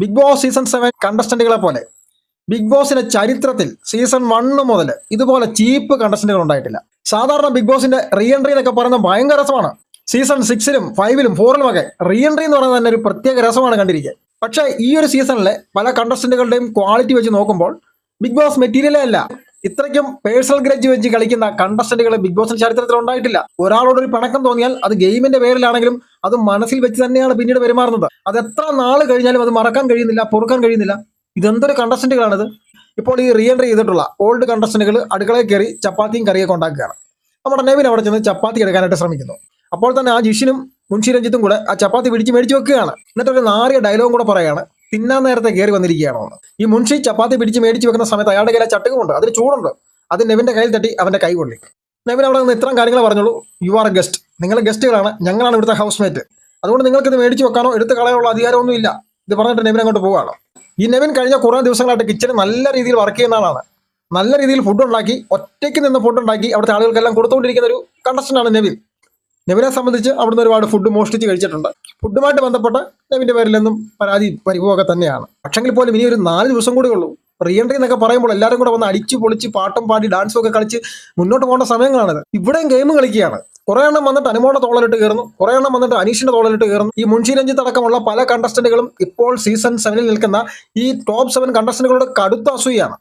Big Boss season seven കണ്ടസ്റ്റന്റുകളെ പോലെ. Big ബോസിന്റെ ചരിത്രത്തിൽ സീസൺ വണ്ണ് മുതൽ ഇതുപോലെ ചീപ്പ് കണ്ടസ്റ്റന്റുകൾ ഉണ്ടായിട്ടില്ല. സാധാരണ ബിഗ് ബോസിന്റെ റീ എൻട്രി എന്നൊക്കെ പറയുന്നത് ഭയങ്കര രസമാണ്. സീസൺ സിക്സിലും ഫൈവിലും ഫോറിലും ഒക്കെ റീ എൻട്രി എന്ന് പറയുന്നത് തന്നെ ഒരു പ്രത്യേക രസമാണ് കണ്ടിരിക്കുക പക്ഷേ ഈ ഒരു സീസണിലെ പല കണ്ടസ്റ്റന്റുകളുടെയും ക്വാളിറ്റി വെച്ച് നോക്കുമ്പോൾ ബിഗ് ബോസ് മെറ്റീരിയലേ അല്ല. ഇത്രയ്ക്കും പേഴ്സണൽ ഗ്രജ് വെച്ച് കളിക്കുന്ന കണ്ടസ്റ്റന്റുകൾ ബിഗ് ബോസിന്റെ ചരിത്രത്തിൽ ഉണ്ടായിട്ടില്ല. ഒരാളോട് ഒരു പിണക്കം തോന്നിയാൽ അത് ഗെയിമിന്റെ പേരിലാണെങ്കിലും അത് മനസ്സിൽ വെച്ച് തന്നെയാണ് പിന്നീട് പെരുമാറുന്നത്. അത് എത്ര നാൾ കഴിഞ്ഞാലും അത് മറക്കാൻ കഴിയുന്നില്ല പൊറുക്കാൻ കഴിയുന്നില്ല. ഇതെന്തൊരു കണ്ടസ്റ്റന്റുകളാണിത് ഇപ്പോൾ ഈ റീ എൻട്രി ചെയ്തിട്ടുള്ള ഓൾഡ് കണ്ടസ്റ്റന്റുകൾ അടുക്കളയിൽ കയറി ചപ്പാത്തിയും കറിയൊക്കെ ഉണ്ടാക്കുകയാണ്. നമ്മുടെ നെവിൻ അവിടെ ചെന്ന് ചപ്പാത്തി എടുക്കാനായിട്ട് ശ്രമിക്കുന്നു. അപ്പോൾ തന്നെ ആ ജിഷിനും മുൻഷി രഞ്ജിത്തും കൂടെ ആ ചപ്പാത്തി പിടിച്ച് മേടിച്ച് വെക്കുകയാണ്. എന്നിട്ടൊരു നാറിയ ഡയലോഗും കൂടെ പറയാണ് തിന്നാൻ നേരത്തെ കയറി വന്നിരിക്കുകയാണോ ഈ മുൻഷി ചപ്പാത്തി പിടിച്ച് മേടിച്ച് വെക്കുന്ന സമയത്ത് അയാളുടെ കയ്യിലെ ചട്ടുകമുണ്ട്. അതിന് ചൂടുണ്ട്. അത് നെവിന്റെ കയ്യിൽ തട്ടി അവന്റെ കൈ കൊള്ളി. നെവിൻ അവിടെ നിന്ന് ഇത്രയും കാര്യങ്ങൾ പറഞ്ഞോളൂ. യു ആർ ഗസ്റ്റ് നിങ്ങൾ ഗസ്റ്റുകളാണ്. ഞങ്ങളാണ് ഇവിടുത്തെ ഹൗസ്മേറ്റ്. അതുകൊണ്ട് നിങ്ങൾക്ക് ഇത് മേടിച്ച് വെക്കാനോ എടുത്ത് കളയാനുള്ള അധികാരമൊന്നും ഇല്ല. ഇത് പറഞ്ഞിട്ട് നെവിൻ അങ്ങോട്ട് പോവുകയാണ്. ഈ നെവിൻ കഴിഞ്ഞ കുറേ ദിവസങ്ങളായിട്ട് കിച്ചണിൽ നല്ല രീതിയിൽ വർക്ക് ചെയ്യുന്ന ആളാണ്. നല്ല രീതിയിൽ ഫുഡ് ഉണ്ടാക്കി ഒറ്റയ്ക്ക് നിന്ന് ഫുഡ് ഉണ്ടാക്കി അവിടുത്തെ ആളുകൾക്കെല്ലാം കൊടുത്തുകൊണ്ടിരിക്കുന്ന ഒരു കണ്ടസ്റ്റന്റാണ് നെവിൻ. നെവിനെ സംബന്ധിച്ച് അവിടുന്ന് ഒരുപാട് ഫുഡ് മോഷ്ടിച്ച് കഴിച്ചിട്ടുണ്ട്. ഫുഡുമായിട്ട് ബന്ധപ്പെട്ട് നെവിന്റെ പേരിലൊന്നും പരാതി പരിഭവമൊക്കെ തന്നെയാണ്. പക്ഷെങ്കിൽ പോലും ഇനി ഒരു നാല് ദിവസം കൂടി ഉള്ളൂ. റീ എൻട്രി എന്നൊക്കെ പറയുമ്പോൾ എല്ലാവരും കൂടെ വന്ന് അടിച്ചു പൊളിച്ച് പാട്ടും പാടി ഡാൻസും ഒക്കെ കളിച്ച് മുന്നോട്ട് പോകേണ്ട സമയങ്ങളാണിത്. ഇവിടെയും ഗെയിം കളിക്കുകയാണ്. കുറേ എണ്ണം വന്നിട്ട് അനുമോടെ തോളലിട്ട് കയറുന്നു. കുറേ എണ്ണം വന്നിട്ട് അനീഷിന്റെ തോളലിട്ട് കയറുന്നു. ഈ മുൻഷി രഞ്ജിത്ത് അടക്കമുള്ള പല കണ്ടസ്റ്റന്റുകളും ഇപ്പോൾ സീസൺ സെവനിൽ നിൽക്കുന്ന ഈ ടോപ്പ് സെവൻ കണ്ടസ്റ്റന്റുകളുടെ കടുത്ത അസൂയാണ്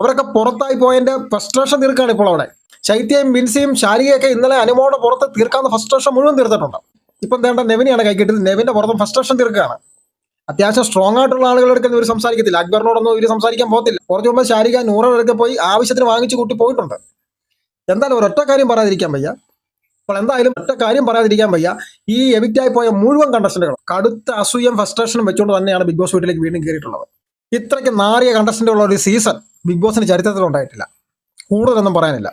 അവരൊക്കെ പുറത്തായി പോയതിന്റെ ഫ്രസ്ട്രേഷൻ തീർക്കുകയാണ് ഇപ്പോൾ അവിടെ. ശൈത്യയും ബിൻസിയും ശാരികയൊക്കെ ഇന്നലെ അനുമോടെ പുറത്ത് ഫസ്റ്റ് ഫ്രസ്ട്രേഷൻ മുഴുവൻ തീർത്തിട്ടുണ്ട്. ഇപ്പം വേണ്ട നെവിനെയാണ് കൈക്കിട്ടത് നെവിന്റെ പുറത്തും ഫസ്റ്റ് ഫ്രസ്ട്രേഷൻ തീർക്കുകയാണ്. അത്യാവശ്യം സ്ട്രോങ് ആയിട്ടുള്ള ആളുകളുടെ ഇവർ സംസാരിക്കത്തില്ല. അക്ബറിനോടൊന്നും ഇവർ സംസാരിക്കാൻ പോകത്തില്ല. കുറച്ച് മുമ്പ് ശാരിക നൂറൊക്കെ പോയി ആവശ്യത്തിന് വാങ്ങിച്ചു കൂട്ടി പോയിട്ടുണ്ട്. എന്തായാലും ഒരൊറ്റ കാര്യം പറയാതിരിക്കാൻ വയ്യ. അപ്പോൾ എന്തായാലും ഒറ്റ കാര്യം പറയാതിരിക്കാൻ വയ്യ. ഈ എവിക്റ്റായി പോയ മുഴുവൻ കണ്ടസ്റ്റന്റുകളും കടുത്ത അസൂയം ഫ്രസ്ട്രേഷനും വെച്ചുകൊണ്ട് തന്നെയാണ് ബിഗ് ബോസ് വീട്ടിലേക്ക് വീണ്ടും കയറിയിട്ടുള്ളത്. ഇത്രയ്ക്ക് നാറിയ കണ്ടസ്റ്റന്റുള്ള ഒരു സീസൺ ബിഗ് ബോസിന് ചരിത്രത്തിൽ ഉണ്ടായിട്ടില്ല. കൂടുതലൊന്നും പറയാനില്ല.